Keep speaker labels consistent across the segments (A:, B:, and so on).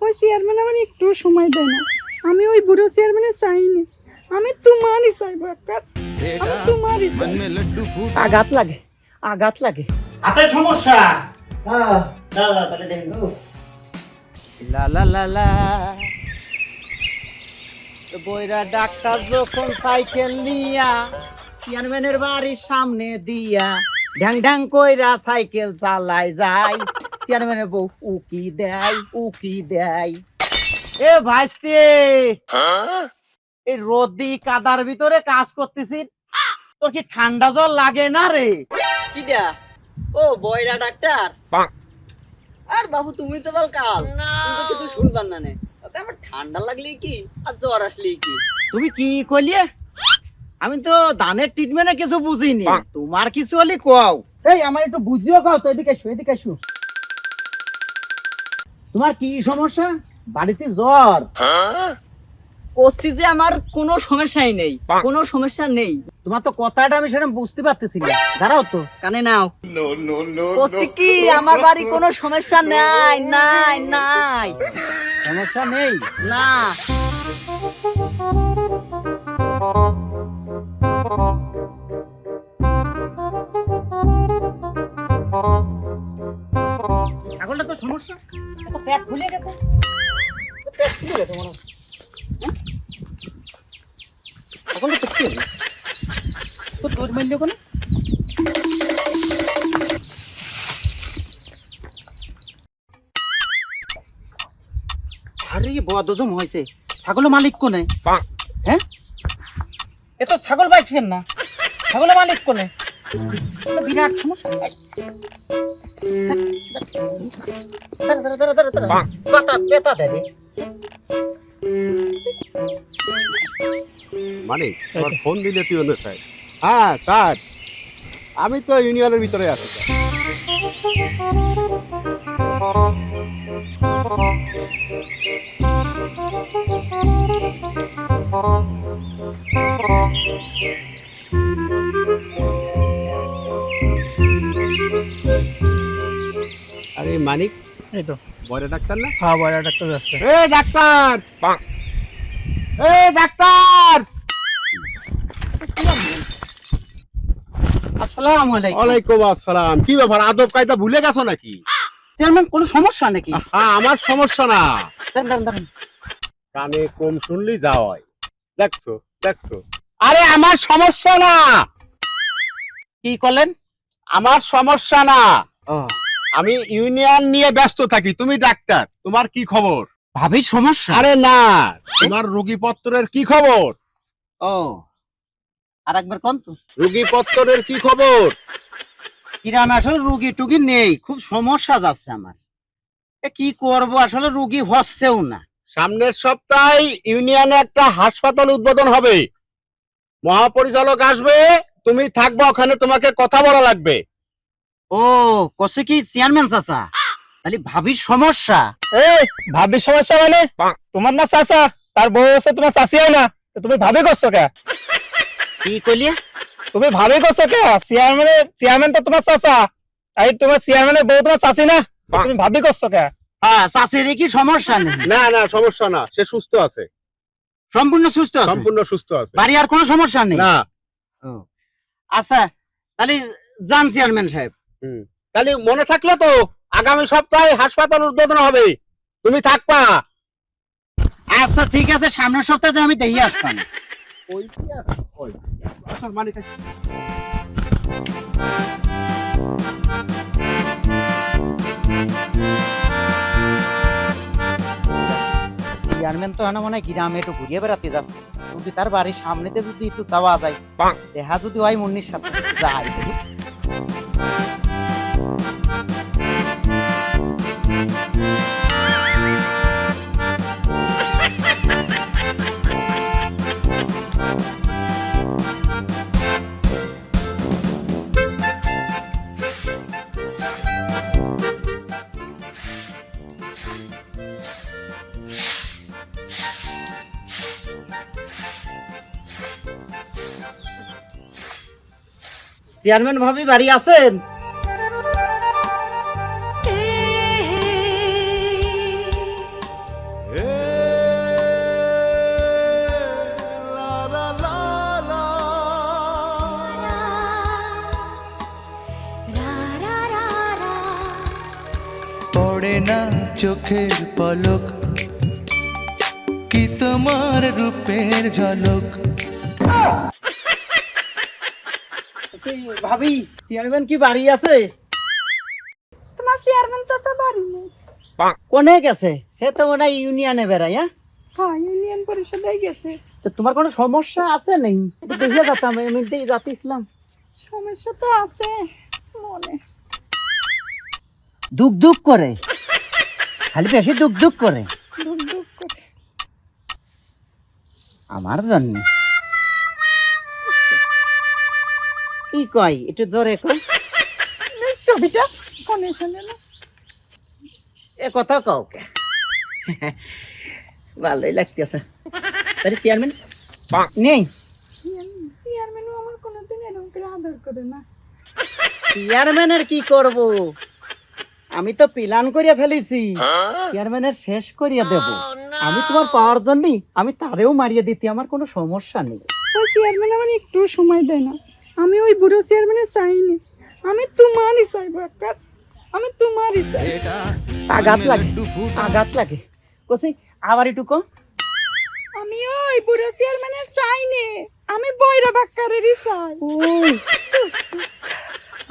A: ওই চেয়ারম্যান আমার একটু সময় দেয় না। আমি ওই বুড়ো চেয়ারম্যানের চাইনি। আমি তোমারই চাইব একটা। আমি তোমারই চাই
B: আঘাত লাগে আঘাত লাগে।
C: হাতে সমস্যা?
B: হ্যাঁ।
C: দাঁড়া দাঁড়া তাহলে দেখেন।
B: লা লা লা লা। বইরা ডাক্তার যখন সাইকেল নিয়া চেয়ারম্যানের বাড়ির সামনে দিয়া ঢ্যাং ঢ্যাং কইরা সাইকেল চালাই যায়। চেয়ারম্যানের বউ উকি দেয় উকি দেয় এ ভাইস্তে! এই রোদি কাদার ভিতরে কাজ করতেছিস তোর কি ঠান্ডা জল লাগে না রে?
D: কিডা ও বয়রা ডাক্তার। আর বাবু তুমি তো বল কাল। তুমি কিছু শুনবার না নে। আমার ঠান্ডা লাগলেই কি? আর জ্বর আসলেই কি?
B: তুমি কি কইলে? আমি তো ধানের ট্রিটমেন্টে কিছু বুঝিনি। তোমার কিছু হলে কও। এই আমার একটু বুঝিও কও তো এদিকে এসো এদিকে এসো। তোমার কি সমস্যা? বাড়িতে জ্বর।
D: করছি যে আমার কোনো সমস্যাই নেই কোনো সমস্যা নেই।
B: তোমার তো কথাটা আমি সেরকম বুঝতে পারতেছি না। দাঁড়াও তো।
D: কানে নাও। করছি কি? আমার বাড়ি কোনো সমস্যা নাই নাই নাই।
B: সমস্যা নেই?
D: না।
B: ছাগলটা তো সমস্যা। পেট ফুলে গেছে। পেট ফুলে গেছে মনে হ্যাঁ? তো কি হলো? তো তোর মারলো কেন আরে বদজম হয়েছে। ছাগলের মালিক কোনে? হ্যাঁ? এ তো ছাগল পাইছেন না। ছাগলের মালিক কোনে? বিরাট সমস্যা।
E: মানে তোমার ফোন দিলে তুই অন্য সাইড হ্যাঁ স্যার আমি তো ইউনিয়নের ভিতরে আছি, স্যার। আরে মানিক
C: এই তো।
E: বড় ডাক্তার না?
C: হ্যাঁ বয়রা ডাক্তার যাচ্ছে
E: এ ডাক্তার! এ ডাক্তার!
B: আসসালামু আলাইকুম।
E: ওয়ালাইকুম আসসালাম। কি ব্যাপার আদব কায়দা ভুলে গেছো নাকি?
B: চেয়ারম্যান কোনো সমস্যা নাকি?
E: হ্যাঁ আমার সমস্যা না।
B: দাঁড়ান, দাঁড়ান, দাঁড়ান।
E: কানে কম শুনলি যাওয়াই দেখছ দেখছ। আরে আমার সমস্যা না!
B: কি করলেন?
E: আমার সমস্যা না।
B: ও।
E: আমি ইউনিয়ন নিয়ে ব্যস্ত থাকি তুমি ডাক্তার তোমার কি খবর?
B: ভাবি সমস্যা।
E: আরে না তোমার রোগীপত্রের কি খবর?
B: ও আর একবার কোন তো?
E: রোগীপত্রের কি খবর?
B: কিরামে আসলে রুগী টুগি নেই খুব সমস্যা যাচ্ছে আমার। এ কি করব আসলে রুগী হচ্ছেও না।
E: সামনের সপ্তাহে ইউনিয়নে একটা হাসপাতাল উদ্বোধন হবে। মহাপরিচালক আসবে তুমি থাকবে ওখানে তোমাকে কথা বলা লাগবে।
B: ও কসে কি চেয়ারম্যান চাচা? তাহলে ভাবির সমস্যা।
C: এই ভাবির সমস্যা মানে? তোমার না চাচা তার বউ আছে তোমার চাচিয়াই না। তো তুমি ভাবি করছ কে?
B: কি কইলে?
C: তুমি ভাবি করছ কে? চেয়ারম্যানের চেয়ারম্যান তো তোমার চাচা। এই তোমার চেয়ারম্যানের বউ তোমার চাচি না? তুমি ভাবি করছ কে?
B: হ্যাঁ চাষের কি সমস্যা নেই?
E: না না সমস্যা না। সে সুস্থ আছে।
B: সম্পূর্ণ সুস্থ আছে?
E: সম্পূর্ণ সুস্থ আছে।
B: বাড়ি আর কোনো সমস্যা নেই?
E: না।
B: ও, আচ্ছা তাহলে যান চেয়ারম্যান সাহেব।
E: হুম। তাহলে মনে থাকল তো আগামী সপ্তাহে হাসপাতাল উদ্বোধন হবে তুমি থাকবা
B: আচ্ছা ঠিক আছে সামনের সপ্তাহে আমি দেখি আসতাম
E: ওই? ওই। আচ্ছা, মালিক
B: চেয়ারম্যান তো এনে মনে হয় গ্রামে একটু ঘুরিয়ে বেড়াতে যাচ্ছে যদি তার বাড়ির সামনেতে যদি একটু যাওয়া যায়। দেখা যদি হয় মুন্নির সাথে যাই চেয়ারম্যান ভাবি বাড়ি আছেন?
F: না চোখের পলক কি তোমার রূপের ঝলক?
B: ভাবি চেয়ারম্যান কি বাড়ি আছে?
A: তোমার চেয়ারম্যান চাচা বাড়ি নেই।
B: কোনে গেছে? সে তো মনে ইউনিয়নে বেড়ায় হ্যাঁ?
A: হ্যাঁ ইউনিয়ন পরিষদে গেছে।
B: তো তোমার কোনো সমস্যা আছে নেই? যেতাম এমনিতেই যাতেছিলাম
A: সমস্যা তো আছে মনে।
B: দুঃখ দুঃখ করে। খালি বেশি দুঃখ দুঃখ করে।
A: দুঃখ দুঃখ করে।
B: আমার জন্য। কি কয় একটু জোরে কয়।
A: ছবিটা? কোনে শোনে না?
B: এ কথা কও কে? ভালোই লাগতেছে। তাহলে চেয়ারম্যান? নেই?
A: চেয়ারম্যানও আমার কোনোদিন এরকম করে আদর করে না।
B: চেয়ারম্যানের কি করব? আমি তো প্ল্যান করিয়া ফেলেছি। চেয়ারম্যানের শেষ করিয়া দেব। আমি তোমার পাওয়ার জন্যই আমি তারেও মারিয়ে দিতে আমার কোনো সমস্যা নেই।
A: ওই চেয়ারম্যান আমার একটু সময় দেয় না। আমি ওই বুড়ো চেয়ারম্যানের চাইনি আমি তোমারই চাইব একটা। আমি তোমারই চাই
B: আঘাত লাগে আঘাত লাগে। কোথায়? আবার একটু কম
A: আমি ওই বুড়ো চেয়ারম্যানের চাইনি আমি বয়রা বাক্কারেরই চাই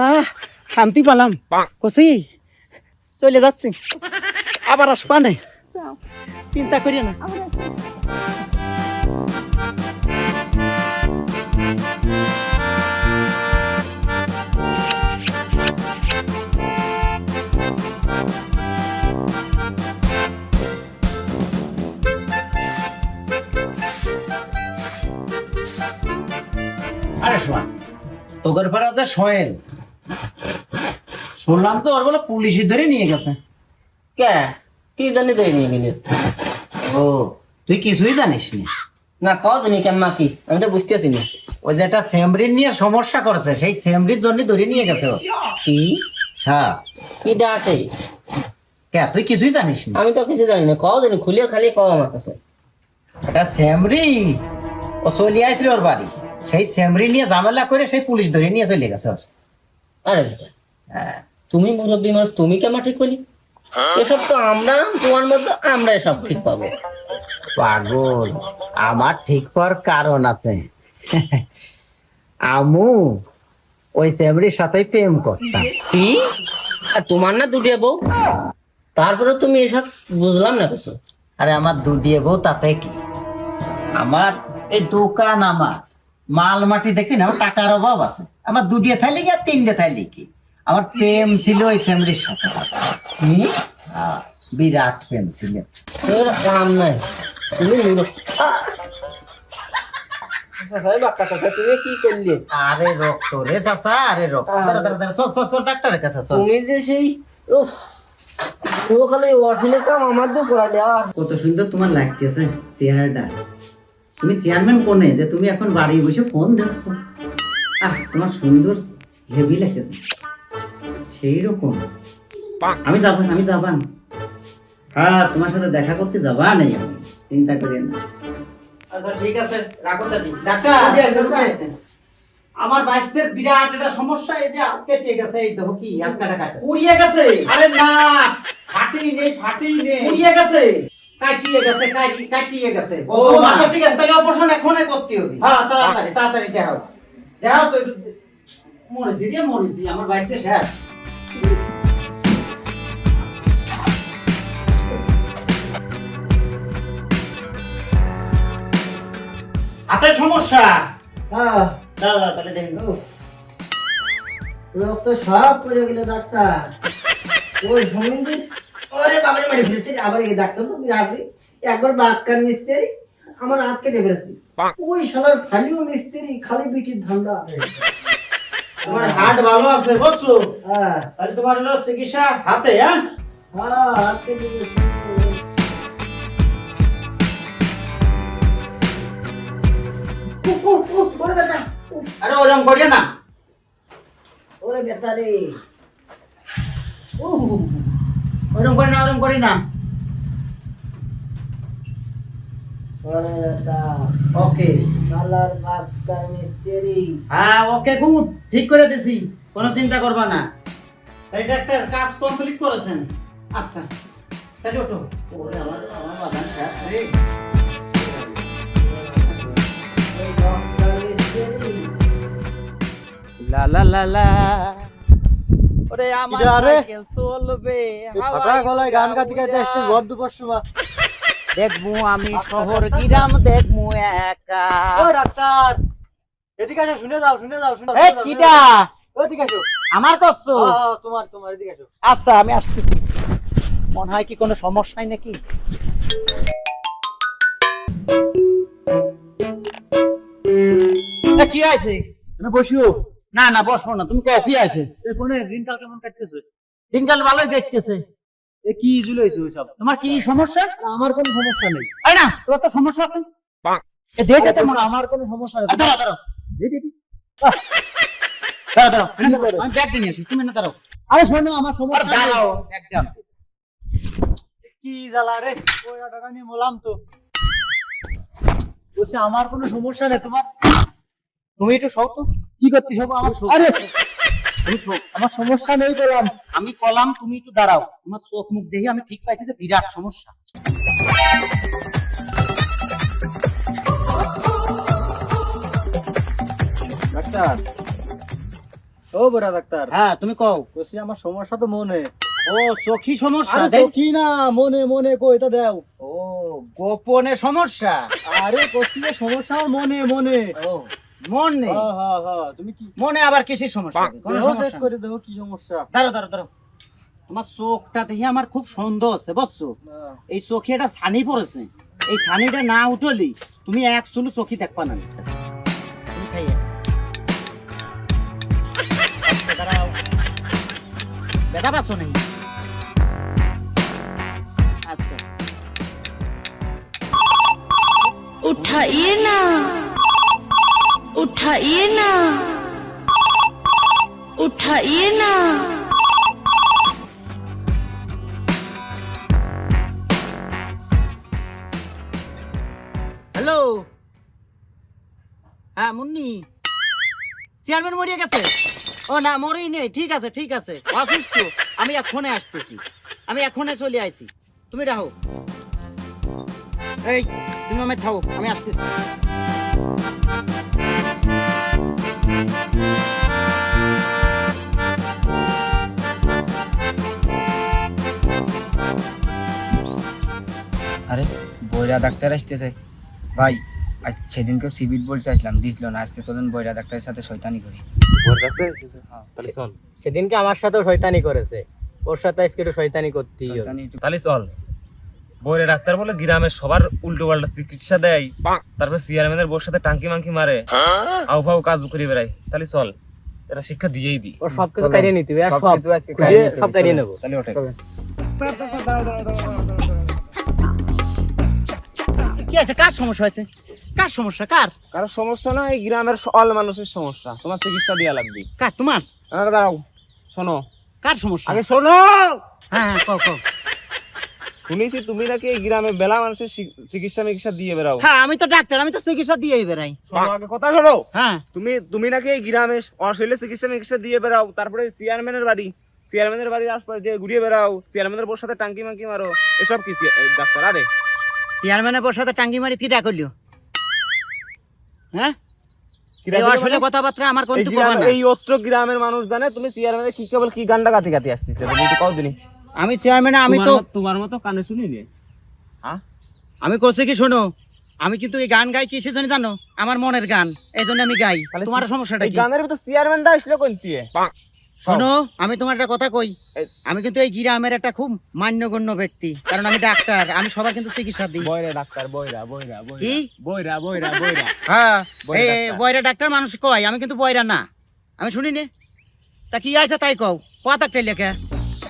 B: আহ শান্তি পেলাম। কসি চলে যাচ্ছি। আবার আসবা নে
A: যাও।
B: চিন্তা করি না। তোদের পাড়াতে সোহেল। শুনলাম তো ওর বলে পুলিশে ধরে নিয়ে গেছে।
G: কে? কি জানি তো নিয়ে গেলি?
B: ও তুই কিছুই জানিস না?
G: না কও দিনি কেমন কি? আমি তো বুঝতেছি না।
B: ওই যে একটা স্যামরির নিয়ে সমস্যা করেছে সেই স্যামরির জন্য ধরে নিয়ে গেছে
G: কি?
B: হ্যাঁ।
G: কি ডাকে?
B: কে তুই কিছুই জানিস না?
G: আমি তো কিছু জানি না। কও দিনি খুলিয়ে খালি কও আমার কাছে।
B: এটা স্যামরি ও চলে আসছিল ওর বাড়ি। সেই স্যামরি নিয়ে ঝামেলা করে সেই পুলিশ ধরে নিয়ে চলে গেছে ওর।
G: আরে বেটা
B: হ্যাঁ।
G: তুমি মুরব্বী মানুষ তুমি কেমন ঠিক করলি এসব তো আমরা তোমার মধ্যে আমরা এসব ঠিক পাবো।
B: পাগল আমার ঠিক পর কারণ আছে। আমু ওই স্যামরির সাথে প্রেম করতাম।
G: কি? আর তোমার না দুটিয়া বউ? তারপরে তুমি এসব বুঝলাম না কিছু?
B: আরে আমার দুডিয়ে বউ তাতে কি? আমার এই দোকান আমার। মাল মাটি দেখছি না আমার টাকার অভাব আছে। আমার দুডিয়ে থাইলি কি আর তিনটে থাইলি কি? আমার প্রেম ছিল ওই ফ্যামিলির সাথে। বিরাট প্রেম ছিল।
G: এর কাম নাই। তুমি কি করলি?
B: আরে রক্ত রে চাচা আরে রক্ত। দাঁড়া দাঁড়া দাঁড়া চল চল চল ডাক্তারের কাছে
G: তুমি যে সেই উফ ও খালি অর্থিনের কাম আমার করালে আর।
B: কত সুন্দর তোমার লাগতেছে চেহারাটা। তুমি চেয়ারম্যান কোনে? যে তুমি এখন বাড়ি বসে ফোন দিচ্ছ আহ তোমার সুন্দর হেভি লাগতেছে সেই রকম। আমি যাবান আমি যাবান হ্যাঁ তোমার সাথে দেখা করতে যাবা নেই আমি। চিন্তা করি না। আচ্ছা ঠিক আছে রাখো ডাক্তার আমার বাইস্তের বিরাট একটা সমস্যা। এই যে কেটে গেছে এই দেখো কি হাত কাটা পুড়িয়ে গেছে। আরে না ফাটেই নেই ফাটেই নেই পুড়িয়ে গেছে। কাটিয়ে গেছে কাটি কাটিয়ে গেছে। ও আচ্ছা ঠিক আছে তাহলে অপারেশন এখনই করতে হবে। হ্যাঁ তাড়াতাড়ি। তাড়াতাড়ি দেখাও। দেখাও তো মরেছি রে মরেছি আমার বাইস্তে শেষ। হাতের সমস্যা?
H: হ্যাঁ।
B: দাঁড়া তাহলে দেখি।
H: রক্ত সব পড়ে গেল ডাক্তার। ওই ভূমিন্দির ওরে বাবারে মারি ফেলেছি আবার এই ডাক্তার তো বিরাট একবার বাক্কার মিস্ত্রি আমার হাত কেটে ফেলেছি। ওই শালার ফালিও মিস্ত্রি খালি বিটির ধান্দা।
B: তোমার হার্ট ভালো আছে বুঝছ?
H: হ্যাঁ।
B: তাহলে তোমার হলো চিকিৎসা হাতে হ্যাঁ?
H: হ্যাঁ হাত
B: আরে ওরকম করিয়ে না।
H: ওরে বেটা রে। উফ,
B: ওরকম করি না ওরকম করি না। ওকে
H: শালার বাক্কার মিস্ত্রি
B: হ্যাঁ ওকে গুড ঠিক করে দিছি কোনো চিন্তা করবা না। এই ডাক্তার কাজ কমপ্লিট করেছেন। আচ্ছা তাহলে ওঠো। ওরে আমার আমার বাগান শেষ রে। লা লা লা লা। ওরে আমার
H: কিরা রে?
B: সাইকেল চলবে
H: ফাটা গলায় গান গাইতে গাইতে আসছিস ভর দুপুর সময়
B: দেখব আমি শহর গ্রাম দেখব একা।
H: ও ডাক্তার এদিকে আসো শুনে যাও শুনে যাও শুনে
B: এ কিডা
H: ওদিকে আসো।
B: আমার করছ
H: হ্যাঁ, হ্যাঁ, তোমার তোমার এদিকে আসো।
B: আচ্ছা আমি আসছি। মনে হয় কি কোনো সমস্যাই নাকি? এ, কি আছে
H: বসিও।
B: না না বসবো না তুমি কফি আছে?
H: কোনে দিনকাল কেমন কাটতেছে?
B: দিনকাল ভালোই দেখতেছে
H: এ কি জুল হইছে ওইসব
B: তোমার কি সমস্যা?
H: আমার কোনো সমস্যা নেই।
B: না তোমার তো সমস্যা আছে? এ দেখে তো মনে
H: আমার কোনো সমস্যা নেই।
B: আ, দাঁড়াও দাঁড়াও। দে, দে, দে। দাঁড়াও দাঁড়াও আমি ব্যাগটা নিয়ে আসি তুমি না দাঁড়াও।
H: আরে শোনো আমার
B: আরে
H: সমস্যা
B: দাঁড়াও ব্যাগটা
H: কি জ্বালা রে? ওই টাকা নিয়ে বললাম তো? বলছে আমার কোনো সমস্যা নেই। তোমার
B: তুমি একটু সব তো।
H: কি করতে সব আমার আরে! আমার সমস্যা নেই বললাম।
B: আমি কলাম তুমি একটু দাঁড়াও। তোমার চোখ মুখ দেখে আমি ঠিক পাইছি যে বিরাট সমস্যা।
H: ডাক্তার। ও বড় ডাক্তার।
B: হ্যাঁ তুমি কও।
H: বলছি আমার সমস্যা তো মনে।
B: ও চোখি সমস্যা।
H: কি না মনে মনে কই এটা দাও।
B: ও গোপনে সমস্যা।
H: আরে কইছি সমস্যা মনে মনে।
B: ও। মন নেই।
H: হ্যাঁ, হ্যাঁ, হ্যাঁ, তুমি কি
B: মনে আবার কিসের সমস্যা?
H: করে কি সমস্যা?
B: তোমার চোখটা দেখি আমার খুব সন্দেহ আছে বুঝছ? এই চোখে এটা ছানি পড়েছে। এই ছানিটা না উঠলি তুমি এক চুলু চোখে দেখবা না। আচ্ছা, পাচ্ছ আচ্ছা।
I: না। उठाइए ना उठाइए ना
B: হ্যালো হ্যাঁ মুন্নি চেয়ারম্যান মরিয়ে গেছে ও না মরেই নেই ঠিক আছে ঠিক আছে অসুস্থ আমি এখনে আসতেছি আমি এখনে চলে আইছি তুমি রাহো এই তুমি আমি থাকো আমি আসতেছি
J: বইরা ডাক্তার আসতেছে। ভাই আজ সেদিনকে বলতে আসলাম দিছিল না আজকে চলেন বইরা ডাক্তারের সাথে শয়তানি করি। হ্যাঁ,
G: সেদিনকে আমার সাথেও শয়তানি করেছে। ওর সাথে আজকে একটু শয়তানি করতেই
K: তাহলে চল। বইরে ডাক্তার বলে গ্রামের সবার উল্টো পাল্টা চিকিৎসা দেয়। তারপর চেয়ারম্যানের বোর সাথে টাঙ্কি মাঙ্কি মারে। আউ ফাউ কাজ করে বেড়ায়। তাহলে চল। এটা শিক্ষা দিয়েই দি
G: ওর সব কিছু কাটিয়ে নিতে হবে। সব
J: সবকিছু আজকে
G: সব কাটিয়ে নেব।
K: তাহলে ওঠে।
B: কি আছে কার সমস্যা হয়েছে? কার সমস্যা? কার?
K: কারও সমস্যা না এই গ্রামের অল মানুষের সমস্যা। তোমার চিকিৎসা দেওয়া লাগবে।
B: কার? তোমার?
K: আরে দাঁড়াও শোনো।
B: কার সমস্যা?
K: আগে শোনো!
B: হ্যাঁ হ্যাঁ কও কও।
K: শুনেছি তুমি নাকি এই গ্রামে বেলা মানুষের চিকিৎসা মিকিৎসা দিয়ে বেড়াও।
B: হ্যাঁ আমি তো ডাক্তার আমি তো চিকিৎসা দিয়েই বেড়াই।
K: আগে কথা শোনো।
B: হ্যাঁ।
K: তুমি তুমি নাকি এই গ্রামে অশৈলে চিকিৎসা মিকিৎসা দিয়ে বেড়াও তারপরে চেয়ারম্যানের বাড়ি। চেয়ারম্যানের বাড়ির আশপাশ ঘুরিয়ে বেড়াও চেয়ারম্যানের বোর সাথে টাঙ্কি মাঙ্কি মারো এসব কি ডাক্তার আরে।
B: চেয়ারম্যানের বসাতে টাঙ্গি মারি কি ডাকলিও হ্যাঁ? আসলে
K: মানে?
B: কথাবার্তা আমার
K: এই
B: কিন্তু কবা
K: গ্রাম-
B: না।
K: এই অত্র গ্রামের মানুষ জানে তুমি চেয়ারম্যানের কি কেবল কি গান্ডা গাতি গাতি আসতেছে তুমি একটু কও
B: আমি চেয়ারম্যান আমি তো
K: তোমার মতো কানে শুনি নি?
B: আমি কইছি কি শোনো আমি কিন্তু এই গান গাই কিসের জন্য জানো আমার মনের গান এই জন্য আমি গাই। তোমার সমস্যাটা কি?
K: গানের ভিতর চেয়ারম্যানটা আসলো কোন দিয়ে
B: শোনো। আমি তোমার একটা কথা কই। আমি কিন্তু এই গ্রামের একটা খুব মান্যগণ্য ব্যক্তি কারণ আমি ডাক্তার আমি সবার কিন্তু চিকিৎসা দিই।
K: বইরা ডাক্তার বইরা বইরা
B: কি?
K: বইরা বইরা বইরা।
B: হ্যাঁ
K: বয়রা
B: এই
K: ডাক্তার।
B: বয়রা ডাক্তার মানুষ কয় আমি কিন্তু বয়রা না। আমি শুনিনি? তা কি আছে তাই কও? কথা লেখা।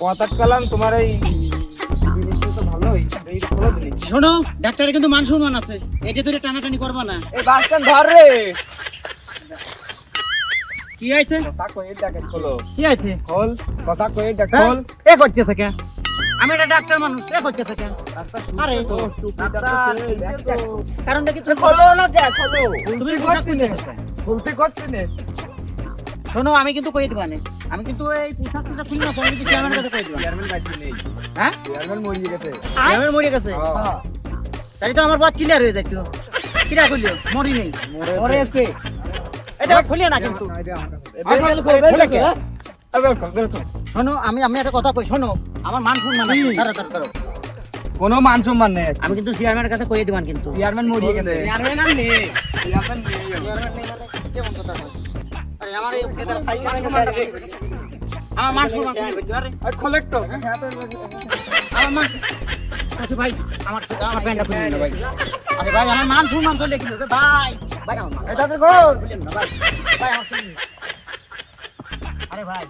K: কথা কালাম তোমার এই
B: শোনো ডাক্তারের কিন্তু মান সম্মান আছে। এটা ধরে টানাটানি করবা না।
K: এই বাসটা ধর রে।
B: কি আছে
K: কথা কই ডাকে খোলো।
B: কি আছে
K: খোল কথা কই ডাকে
B: হ্যাঁ?
K: খোল
B: এ করতেছে কে? আমি একটা ডাক্তার মানুষ এ করতেছে কে? আরে কারণটা কি তুমি
K: খোলো না দেখ খোলো।
B: তুমি পোশাক পরতেছো কে?
K: খুলতে করছি নে।
B: শোনো আমি কিন্তু কই দিবা না? আমি কিন্তু এই পোশাক টোশাক খুলি না কিন্তু চেয়ারম্যানের কাছে কই দিলাম
K: চেয়ারম্যান বাইতে নেই।
B: হ্যাঁ?
K: চেয়ারম্যান মরিয়ে গেছে।
B: চেয়ারম্যান মরে গেছে?
K: হ্যাঁ।
B: তাই তো আমার বাদ ক্লিয়ার হয়ে যাইতো। কিরা কইলো? মরি নেই।
K: মরে
B: এই খুলিয়ে না কিন্তু। শোনো আমি আমি একটা কথা কই শোনো আমার মান সম্মান।
J: কোনো মান সম্মান নেই।
B: আমি কিন্তু চেয়ারম্যানের কাছে কইয়ে দিবান কিন্তু।
J: চেয়ারম্যান মরিয়ে গেছে
K: চেয়ারম্যান আর নেই
B: চেয়ারম্যান নেই মানে কেমন কথা? আরে আমার এই মান সম্মানটা আমার মান সম্মান কই আরে
K: খোলেক
B: আমার মান আচ্ছা ভাই আমার আমার প্যান্টটা খুলে দিন ভাই। আরে ভাই আমার মান সম্মান চলে গেল রে ভাই। ভাই আমার মান-
K: এটা তো গোল।
B: খুলেন না ভাই। ভাই আমার দিন। আরে ভাই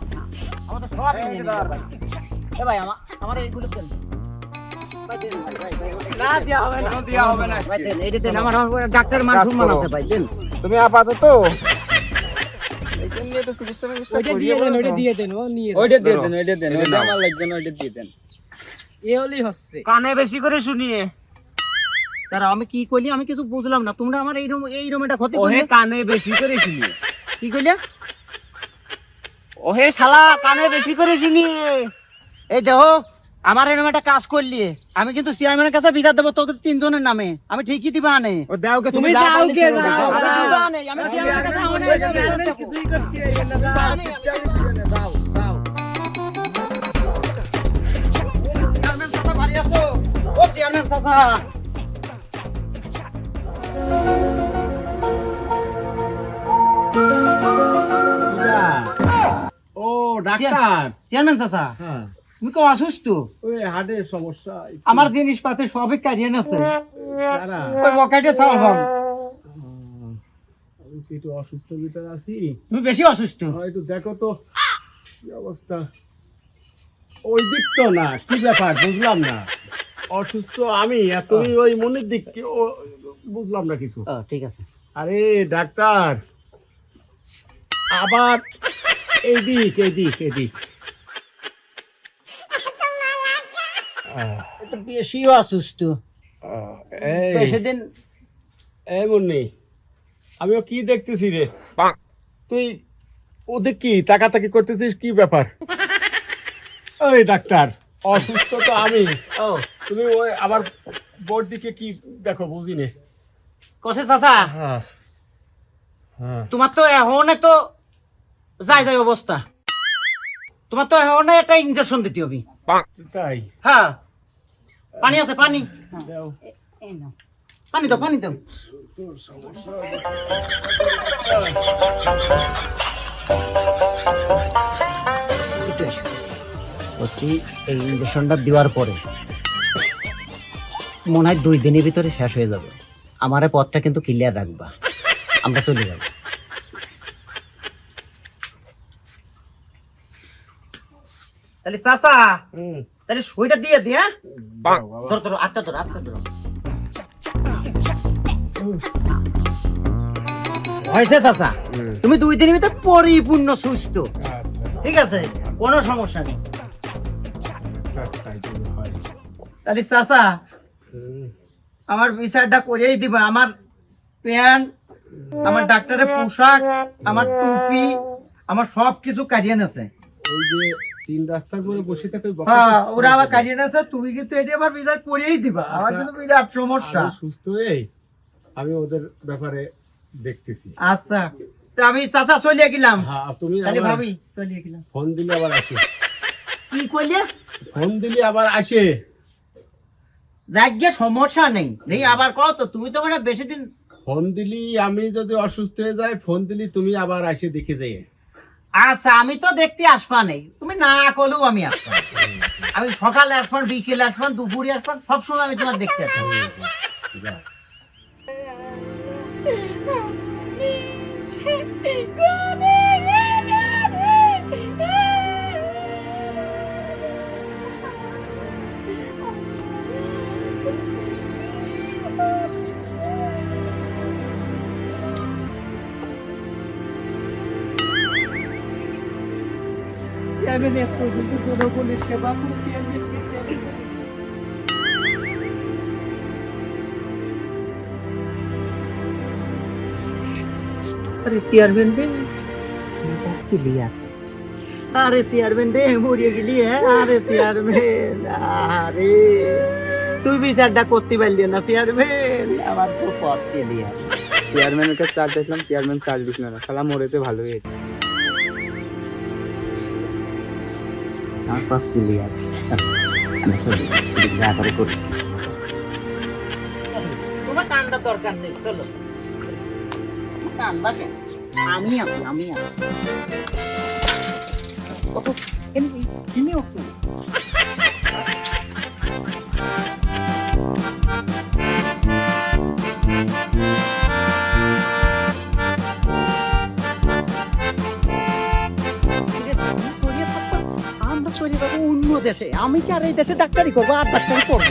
B: আমার তো সব নিয়ে নিল ভাই। এ ভাই আমার আমার এইগুলো দেন। দেন ভাই ভাই ভাই।
K: না দেয়া হবে না। দেয়া হবে না।
B: ভাই দেন এইটা দেন আমার আমার ডাক্তার মান সম্মান আছে ভাই দেন।
K: তুমি আপাতত এই জন্য একটু চিকিৎসা মিকিৎসা করিয়ে বলো না।
J: ওইটা দিয়ে দেন ওইটা দিয়ে দেন আমার লাগবে না ওইটা দিয়ে দেন। এ হলেই হচ্ছে।
K: কানে বেশি করে শুনিয়ে।
B: তারা আমি কি কইলি? আমি কিছু বুঝলাম না। তোমরা আমার এটা ক্ষতি করলে?
K: কানে বেশি করে শুনিয়ে।
B: কি কইলে?
K: ওহে শালা কানে বেশি করে শুনিয়ে।
B: এই দেখো আমার এরকম একটা কাজ করলি। আমি কিন্তু চেয়ারম্যানের কাছে বিচার দেবো তোদের তিনজনের নামে। আমি ঠিকই দিবা আনে
K: ও দাও কে
J: তুমি যাও কে
B: আমি চেয়ারম্যানের কাছে ও চেয়ারম্যান চাচা।
E: ও ডাক্তার।
B: চেয়ারম্যান চাচা
E: হ্যাঁ।
B: তুমি তো অসুস্থ?
E: ওই হার্টের সমস্যা
B: আমার জিনিসপাতি সবই কাজিয়ে আছে ওই
E: একটু অসুস্থ ভিতরে আছি?
B: তুমি বেশি অসুস্থ।
E: হয়তো দেখো তো। কি অবস্থা? ওই দিক তো না কি ব্যাপার? বুঝলাম না। অসুস্থ আমি আর তুমি ওই মনের দিক ও বুঝলাম না কিছু।
B: ও, ঠিক আছে।
E: আরে ডাক্তার! আবার এইদিক এইদিক এইদিক আহ,
B: এ তো বেশি অসুস্থ সেদিন
E: এই মুন্নি আমিও কি দেখতেছি রে? তুই ওদের কি তাকাতাকি করতেছিস কি ব্যাপার? ওই ডাক্তার অসুস্থ তো আমি।
B: ও।
E: তুমি ওই আবার বোর্ড দিকে কি দেখো বুঝিনে।
B: কসে চাচা?
E: হ্যাঁ। হ্যাঁ।
B: তোমার তো এখন তো যাই যাই অবস্থা। তোমার তো এখন একটা ইনজেকশন দিতে হবে।
E: তাই?
B: হ্যাঁ। পানি আছে পানি।
E: দাও।
B: পানি দাও পানি দাও। বলছি এই ইঞ্জেকশনটা দেওয়ার পরে মনে হয় দুই দিনের ভিতরে শেষ হয়ে যাবে। আমার পথটা কিন্তু ক্লিয়ার রাখবা। আমরা চলে যাব। তাহলে চাচা তাহলে সইটা দিয়ে। ধরো ধরো আটটা ধরো আটটা ধরো। হয়েছে চাচা। তুমি দুই দিনের ভিতরে পরিপূর্ণ সুস্থ।
E: আচ্ছা।
B: ঠিক আছে? কোনো সমস্যা নেই।
E: হয়।
B: তাহলে চাচা আমার বিচারটা করেই দিবা। আমার প্যান্ট আমার ডাক্তারের পোশাক আমার টুপি আমার সব কিছু কাটিয়ে আছে
E: ওই যে তিন রাস্তার করে বসে থাকে
B: হ্যাঁ ওরা আবার কাটিয়ে আছে তুমি কিন্তু এটি আমার বিচার করেই দিবা। আমার কিন্তু বিরাট সমস্যা।
E: সুস্থ হয়ে আমি ওদের ব্যাপারে দেখতেছি।
B: আচ্ছা তো আমি চাচা চলিয়ে গেলাম।
E: হ্যাঁ তুমি
B: তাহলে ভাবি চলিয়ে গেলাম।
E: ফোন দিলে আবার আসে।
B: কি
E: ফোন দিলে আবার আসে।
B: যাক সমস্যা নেই। দেখি আবার তো তুমি তো মানে বেশি দিন
E: ফোন দিলি আমি যদি অসুস্থ হয়ে যাই ফোন দিলি তুমি আবার আসে দেখে যাই।
B: আচ্ছা আমি তো দেখতে আসবা নেই। তুমি না করলেও আমি আসবা আমি সকালে আসবান বিকেলে আসবান দুপুরে আসবান সবসময় আমি তোমার দেখতে আসব। আমি এত কিন্তু জনগণের সেবা করতে আরে চেয়ারম্যান রে ক্লিয়ার আরে চেয়ারম্যান রে, মরিয়ে গেলি হ্যাঁ? আরে চেয়ারম্যান, আরে। তুই বিচারটা করতে পারলি না, চেয়ারম্যান। আমার তো পথ গেলি।
J: চেয়ারম্যানের কাছে চার্জ দেখলাম চেয়ারম্যান চার্জ দিছিল না। শালা মরেতে ভালো হয়েছে
B: পথ গেলি আছে। করে করি। তোমার কানটা দরকার নেই, চলো। কানবা কেন আমি আছি, আমি দেশে আমি কি আর এই দেশে ডাক্তারি করব? আর ডাক্তারি করব